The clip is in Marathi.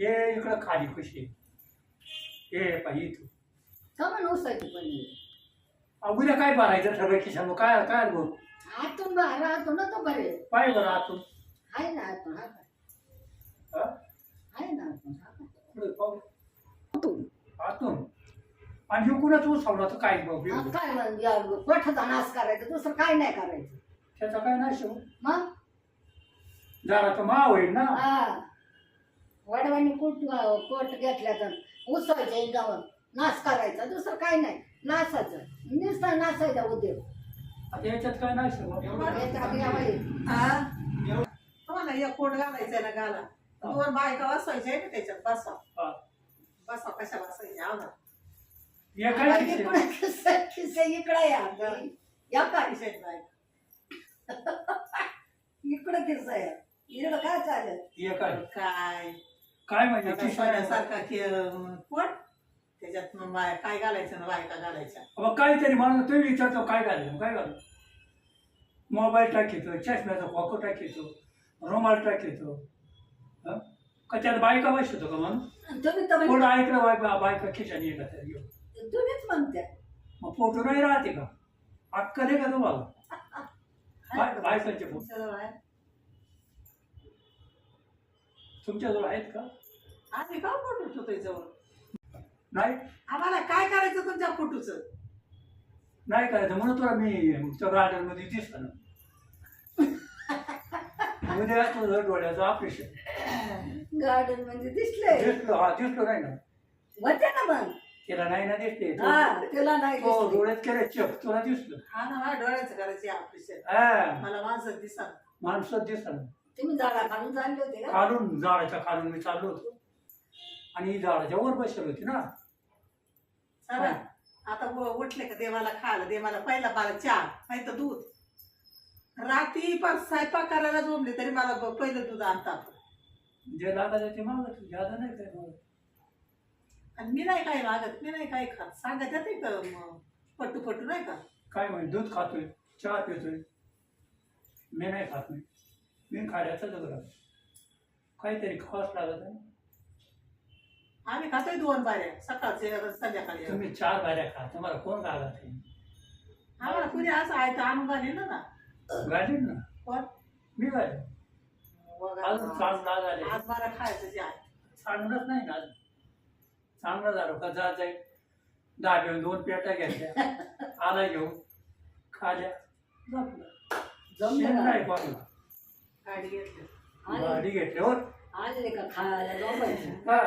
हे इकडं खाली कशी हे पाहिजे इथं. का म्हणून उसायची पण अहो, उद्या काय भरायचं ठरलं खिशानं काय काय भाऊ आतून बाहेर आतून ना तो बरे पाय बरं आतून. आहे ना आतून हा काय हा? आहे ना आतून हा काय पुढे पाहू. आतून. आणि इकडूनच उचवला तर काय भाऊ हा, काय मग या कोठाचा नाश करायचा? दुसरं काय नाही करायचं. त्याचा काय नाही शिव मग? जरा तर मा होईल ना. हा. वडवानी कोट कोट घेतल्या तर उसायचं एकदम नाश करायचा. दुसरं काय नाही. नासाचं नुसतं नासायचा उद्योग. आता याच्यात काय नाही शिव तर आपल्या आवडीत. हा? तुम्हाला एक कोट घालायचा ना घाला दोन बायका बसवायच्या आहे ना त्याच्यात? बसा हा. बसा कशा बसायच्या? हे काय आणि? इकडे इकडे या. या काय बायका? इकडे आहे इकडं काय चालेल हे काय? काय? काय म्हणजे आता खिशा सोन्यासारखा के- कोट त्याच्यात मग बाय काय घालायचं ना बायका घालायच्या मग काहीतरी मला तो विचारतो काय घालायचं काय घालू? मोबाईल टाकीतो चष्म्याचा खोको टाकीतो रुमाल टाकीतो हं? का त्यात बायका बसतो का म्हणून तुम्ही तर कोण म्हणजे- ऐकलं बायका बायका खिशाने येतात तर येऊ. तुम्हीच म्हणते मग फोटो नाही राहते का? अक्कल आहे का तुम्हाला? बाय- बायकांचे फोटो. आहे? तुमच्याजवळ आहेत का? आम्ही का फोटो ठेवतोय जवळ? नाही. आम्हाला काय करायचं तुमच्या फोटोच? नाही करायचं. म्हणून तुला मी गार्डनमध्ये दिसलं ना उद्या तुझं डोळ्याचं ऑपरेशन गार्डन म्हणजे दिसले दिसलो हा दिसलो नाही ना. होते ना मग. तिला नाही ना दिसते तो- हा तिला नाही तो दिसले. डोळ्यात केलं तुला दिसलं. हा ना माझ्या डोळ्याचं करायचे ऑपरेशन हा. मला माणसं दिसा माणसात दिसलं तुम्ही झाडा खालून चालले होते का? खालून झाडाच्या खालून मी चाललो होतो. आणि ही झाडाच्या वर बसली होती ना. चला आता उ- उठले का देवाला खायला? देवाला पहिला मला चहा नाही तर दूध. रात्री पण स्वयंपाक करायला जमले तरी मला ब- पहिलं दूध आणतात. जे लागायचं ते मागत ज्यादा नाही काय मागत आणि मी नाही काय मागत मी नाही काय खात. सांगत येते का म- पट्टू पट्टू नाही का? काय म्हणजे दूध खातोय चहा पितोय. मी नाही खात नाही मी खाण्याचं जगलं काहीतरी खास लागत आहे. आम्ही खातोय दोन बाऱ्या सकाळचे संध्याकाळी. तुम्ही चार बाऱ्या खा तुम्हाला कोण लागत आहे? आम्हाला कुणी असं आहे तर आणून घालील ना. गाडीन ना. कोण? मी गाडी अजून आज मला खायचं जे आहे. चांगलंच नाही ना अजून. चांगलं झालं का जा जाईल दहा घेऊन दोन पेट्या घेतल्या आला घेऊन. खाल्या. जमले शेण नाही कोणाला. गाडी घेतली. गाडी घेतल्यावर आले का खायला हा.